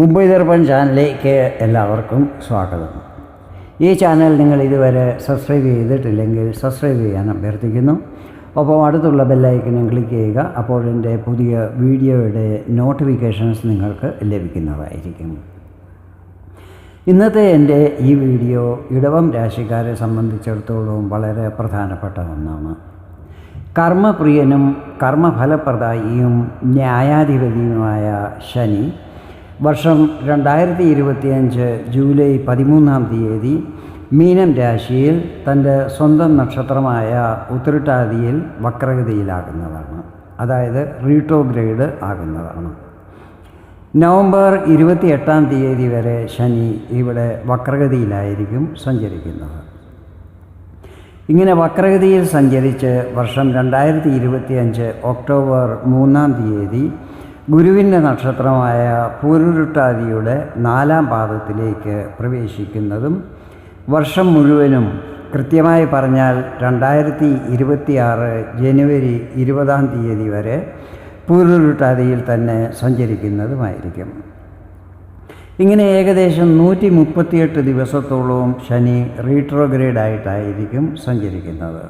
മുംബൈ ദർപ്പൺ ചാനലിലേക്ക് എല്ലാവർക്കും സ്വാഗതം. ഈ ചാനൽ നിങ്ങൾ ഇതുവരെ സബ്സ്ക്രൈബ് ചെയ്തിട്ടില്ലെങ്കിൽ സബ്സ്ക്രൈബ് ചെയ്യാൻ അഭ്യർത്ഥിക്കുന്നു. ഒപ്പം അടുത്തുള്ള ബെല്ലൈക്കനും ക്ലിക്ക് ചെയ്യുക അപ്പോൾ എന്റെ പുതിയ വീഡിയോയുടെ നോട്ടിഫിക്കേഷൻസ് നിങ്ങൾക്ക് ലഭിക്കുന്നതായിരിക്കും. ഇന്നത്തെ എന്റെ ഈ വീഡിയോ ഇടവം രാശിക്കാരെ സംബന്ധിച്ചിടത്തോളം വളരെ പ്രധാനപ്പെട്ട ഒന്നാണ്. കർമ്മപ്രിയനും കർമ്മഫലപ്രദായിയും ന്യായാധിപതിയുമായ ശനി വർഷം രണ്ടായിരത്തി ഇരുപത്തിയഞ്ച് ജൂലൈ പതിമൂന്നാം തീയതി മീനം രാശിയിൽ തന്റെ സ്വന്തം നക്ഷത്രമായ ഉത്തരട്ടാതിയിൽ വക്രഗതിയിലാകുന്നതാണ്. അതായത് റീട്രോഗ്രേഡ് ആകുന്നതാണ്. നവംബർ ഇരുപത്തി എട്ടാം തീയതി വരെ ശനി ഇവിടെ വക്രഗതിയിലായിരിക്കും സഞ്ചരിക്കുന്നത്. ഇങ്ങനെ വക്രഗതിയിൽ സഞ്ചരിച്ച് വർഷം രണ്ടായിരത്തി ഇരുപത്തിയഞ്ച് ഒക്ടോബർ മൂന്നാം തീയതി ഗുരുവിന്റെ നക്ഷത്രമായ പൂരുരുട്ടാതിയുടെ നാലാം പാദത്തിലേക്ക് പ്രവേശിക്കുന്നതും വർഷം മുഴുവനും കൃത്യമായി പറഞ്ഞാൽ രണ്ടായിരത്തി ഇരുപത്തിയാറ് ജനുവരി ഇരുപതാം തീയതി വരെ പൂരുരുട്ടാതിയിൽ തന്നെ സഞ്ചരിക്കുന്നതുമായിരിക്കും. ഇങ്ങനെ ഏകദേശം നൂറ്റി മുപ്പത്തിയെട്ട് ദിവസത്തോളവും ശനി റീട്രോഗ്രേഡായിട്ടായിരിക്കും സഞ്ചരിക്കുന്നത്.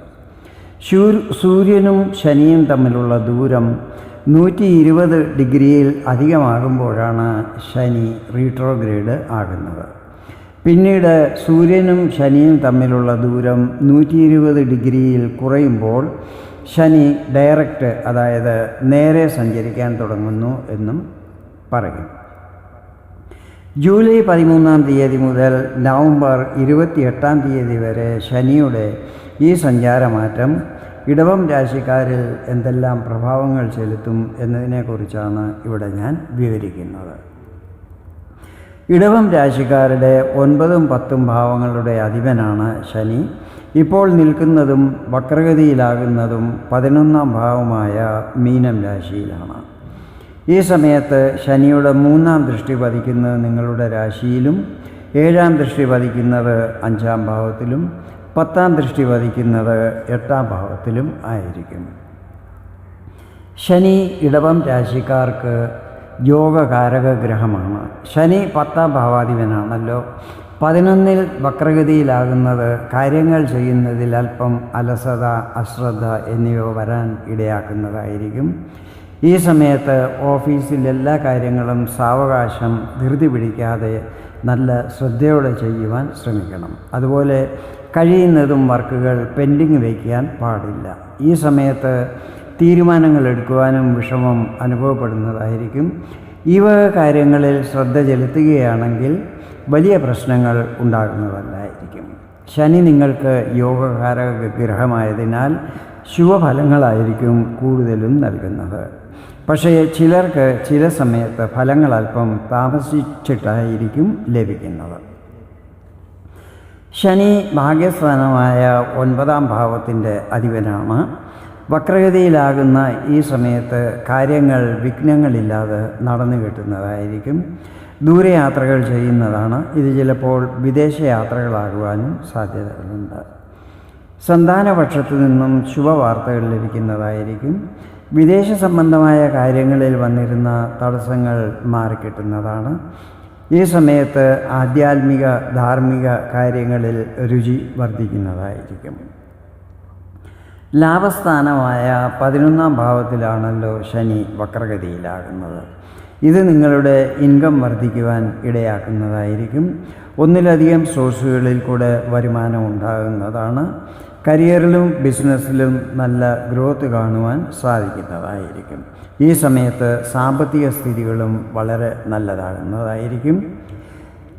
സൂര്യനും ശനിയും തമ്മിലുള്ള ദൂരം നൂറ്റി ഇരുപത് ഡിഗ്രിയിൽ അധികമാകുമ്പോഴാണ് ശനി റീട്രോഗ്രേഡ് ആകുന്നത്. പിന്നീട് സൂര്യനും ശനിയും തമ്മിലുള്ള ദൂരം നൂറ്റി ഇരുപത് ഡിഗ്രിയിൽ കുറയുമ്പോൾ ശനി ഡയറക്റ്റ് അതായത് നേരെ സഞ്ചരിക്കാൻ തുടങ്ങുന്നു എന്നും പറയും. ജൂലൈ പതിമൂന്നാം തീയതി മുതൽ നവംബർ ഇരുപത്തിയെട്ടാം തീയതി വരെ ശനിയുടെ ഈ സഞ്ചാരമാറ്റം ഇടവം രാശിക്കാരിൽ എന്തെല്ലാം പ്രഭാവങ്ങൾ ചെലുത്തും എന്നതിനെക്കുറിച്ചാണ് ഇവിടെ ഞാൻ വിവരിക്കുന്നത്. ഇടവം രാശിക്കാരുടെ ഒൻപതും പത്തും ഭാവങ്ങളുടെ അധിപനാണ് ശനി. ഇപ്പോൾ നിൽക്കുന്നതും വക്രഗതിയിലാകുന്നതും പതിനൊന്നാം ഭാവമായ മീനം രാശിയിലാണ്. ഈ സമയത്ത് ശനിയുടെ മൂന്നാം ദൃഷ്ടി പതിക്കുന്നത് നിങ്ങളുടെ രാശിയിലും ഏഴാം ദൃഷ്ടി പതിക്കുന്നത് അഞ്ചാം ഭാവത്തിലും പത്താം ദൃഷ്ടി വധിക്കുന്നത് എട്ടാം ഭാവത്തിലും ആയിരിക്കും. ശനി ഇടവം രാശിക്കാർക്ക് യോഗകാരക ഗ്രഹമാണ് ശനി പത്താം ഭാവാധിപനാണല്ലോ. പതിനൊന്നിൽ വക്രഗതിയിലാകുന്നത് കാര്യങ്ങൾ ചെയ്യുന്നതിൽ അല്പം അലസത അശ്രദ്ധ എന്നിവ വരാൻ ഇടയാക്കുന്നതായിരിക്കും. ഈ സമയത്ത് ഓഫീസിൽ എല്ലാ കാര്യങ്ങളും സാവകാശം ധൃതി പിടിക്കാതെ നല്ല ശ്രദ്ധയോടെ ചെയ്യുവാൻ ശ്രമിക്കണം. അതുപോലെ കഴിയുന്നതും വർക്കുകൾ പെൻഡിങ് വയ്ക്കാൻ പാടില്ല. ഈ സമയത്ത് തീരുമാനങ്ങൾ എടുക്കുവാനും വിഷമം അനുഭവപ്പെടുന്നതായിരിക്കും. ഈ വക കാര്യങ്ങളിൽ ശ്രദ്ധ ചെലുത്തുകയാണെങ്കിൽ വലിയ പ്രശ്നങ്ങൾ ഉണ്ടാകുന്നതല്ലായിരിക്കും. ശനി നിങ്ങൾക്ക് യോഗകാരക ഗ്രഹമായതിനാൽ ശുഭഫലങ്ങളായിരിക്കും കൂടുതലും നൽകുന്നത്. പക്ഷേ ചിലർക്ക് ചില സമയത്ത് ഫലങ്ങൾ അല്പം താമസിച്ചിട്ടായിരിക്കും ലഭിക്കുന്നത്. ശനി ഭാഗ്യസ്ഥാനമായ ഒൻപതാം ഭാവത്തിന്റെ അധിപനാണ്. വക്രഗതിയിലാകുന്ന ഈ സമയത്ത് കാര്യങ്ങൾ വിഘ്നങ്ങളില്ലാതെ നടന്നു കിട്ടുന്നതായിരിക്കും. ദൂരയാത്രകൾ ചെയ്യുന്നതാണ്. ഇത് ചിലപ്പോൾ വിദേശയാത്രകളാകുവാനും സാധ്യതകളുണ്ട്. സന്താനപക്ഷത്തു നിന്നും ശുഭവാർത്തകൾ ലഭിക്കുന്നതായിരിക്കും. വിദേശ സംബന്ധമായ കാര്യങ്ങളിൽ വന്നിരുന്ന തടസ്സങ്ങൾ മാറിക്കിട്ടുന്നതാണ്. ഈ സമയത്ത് ആധ്യാത്മിക ധാർമ്മിക കാര്യങ്ങളിൽ രുചി വർദ്ധിക്കുന്നതായിരിക്കും. ലാഭസ്ഥാനമായ പതിനൊന്നാം ഭാവത്തിലാണല്ലോ ശനി വക്രഗതിയിലാകുന്നത്. ഇത് നിങ്ങളുടെ ഇൻകം വർദ്ധിക്കുവാൻ ഇടയാക്കുന്നതായിരിക്കും. ഒന്നിലധികം സോഴ്സുകളിൽ കൂടെ വരുമാനം ഉണ്ടാകുന്നതാണ്. കരിയറിലും ബിസിനസ്സിലും നല്ല ഗ്രോത്ത് കാണുവാൻ സാധിക്കുന്നതായിരിക്കും. ഈ സമയത്ത് സാമ്പത്തിക സ്ഥിതികളും വളരെ നല്ലതാകുന്നതായിരിക്കും.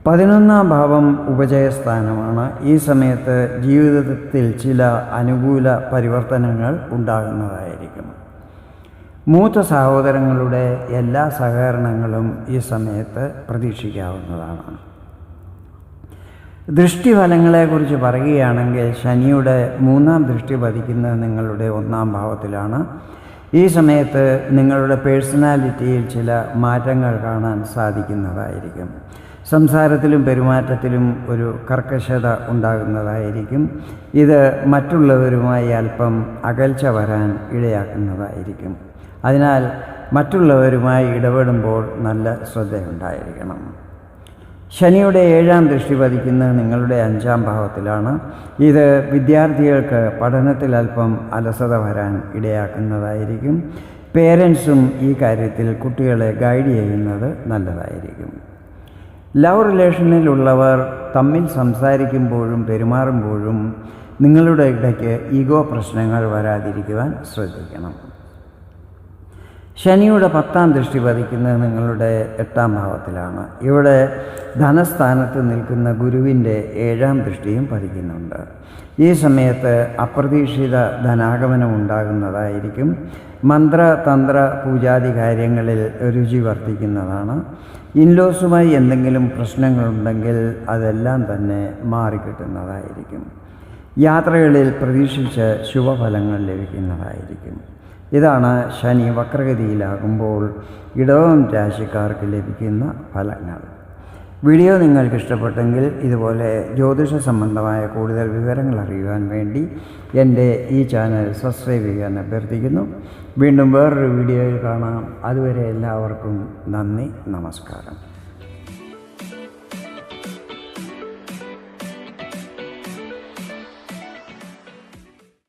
പതിനൊന്നാം ഭാവം ഉപജയസ്ഥാനമാണ്. ഈ സമയത്ത് ജീവിതത്തിൽ ചില അനുകൂല പരിവർത്തനങ്ങൾ ഉണ്ടാകുന്നതായിരിക്കും. മൂത്ത സഹോദരങ്ങളുടെ എല്ലാ സഹകരണങ്ങളും ഈ സമയത്ത് പ്രതീക്ഷിക്കാവുന്നതാണ്. ദൃഷ്ടിഫലങ്ങളെക്കുറിച്ച് പറയുകയാണെങ്കിൽ ശനിയുടെ മൂന്നാം ദൃഷ്ടി പതിക്കുന്നത് നിങ്ങളുടെ ഒന്നാം ഭാവത്തിലാണ്. ഈ സമയത്ത് നിങ്ങളുടെ പേഴ്സണാലിറ്റിയിൽ ചില മാറ്റങ്ങൾ കാണാൻ സാധിക്കുന്നതായിരിക്കും. സംസാരത്തിലും പെരുമാറ്റത്തിലും ഒരു കർക്കശത ഉണ്ടാകുന്നതായിരിക്കും. ഇത് മറ്റുള്ളവരുമായി അല്പം അകൽച്ച വരാൻ ഇടയാക്കുന്നതായിരിക്കും. അതിനാൽ മറ്റുള്ളവരുമായി ഇടപെടുമ്പോൾ നല്ല ശ്രദ്ധയുണ്ടായിരിക്കണം. ശനിയുടെ ഏഴാം ദൃഷ്ടി പതിക്കുന്നത് നിങ്ങളുടെ അഞ്ചാം ഭാവത്തിലാണ്. ഇത് വിദ്യാർത്ഥികൾക്ക് പഠനത്തിൽ അല്പം അലസത വരാൻ ഇടയാക്കുന്നതായിരിക്കും. പേരൻസും ഈ കാര്യത്തിൽ കുട്ടികളെ ഗൈഡ് ചെയ്യുന്നത് നല്ലതായിരിക്കും. ലവ് റിലേഷനിലുള്ളവർ തമ്മിൽ സംസാരിക്കുമ്പോഴും പെരുമാറുമ്പോഴും നിങ്ങളുടെ ഇടയ്ക്ക് ഈഗോ പ്രശ്നങ്ങൾ വരാതിരിക്കുവാൻ ശ്രദ്ധിക്കണം. ശനിയുടെ പത്താം ദൃഷ്ടി പതിക്കുന്നത് നിങ്ങളുടെ എട്ടാം ഭാവത്തിലാണ്. ഇവിടെ ധനസ്ഥാനത്ത് നിൽക്കുന്ന ഗുരുവിന്റെ ഏഴാം ദൃഷ്ടിയും പതിക്കുന്നുണ്ട്. ഈ സമയത്ത് അപ്രതീക്ഷിത ധനാഗമനം ഉണ്ടാകുന്നതായിരിക്കും. മന്ത്ര തന്ത്ര പൂജാതി കാര്യങ്ങളിൽ രുചി വർദ്ധിക്കുന്നതാണ്. ഇൻലോസുമായി എന്തെങ്കിലും പ്രശ്നങ്ങളുണ്ടെങ്കിൽ അതെല്ലാം തന്നെ മാറിക്കിട്ടുന്നതായിരിക്കും. യാത്രകളിൽ പ്രതീക്ഷിച്ച് ശുഭഫലങ്ങൾ ലഭിക്കുന്നതായിരിക്കും. ഇതാണ് ശനി വക്രഗതിയിലാകുമ്പോൾ ഇടവം രാശിക്കാർക്ക് ലഭിക്കുന്ന ഫലങ്ങൾ. വീഡിയോ നിങ്ങൾക്ക് ഇഷ്ടപ്പെട്ടെങ്കിൽ ഇതുപോലെ ജ്യോതിഷ സംബന്ധമായ കൂടുതൽ വിവരങ്ങൾ അറിയുവാൻ വേണ്ടി എന്റെ ഈ ചാനൽ സബ്സ്ക്രൈബ് ചെയ്യാൻ അഭ്യർത്ഥിക്കുന്നു. വീണ്ടും വേറൊരു വീഡിയോയിൽ കാണാം. അതുവരെ എല്ലാവർക്കും നന്ദി നമസ്കാരം.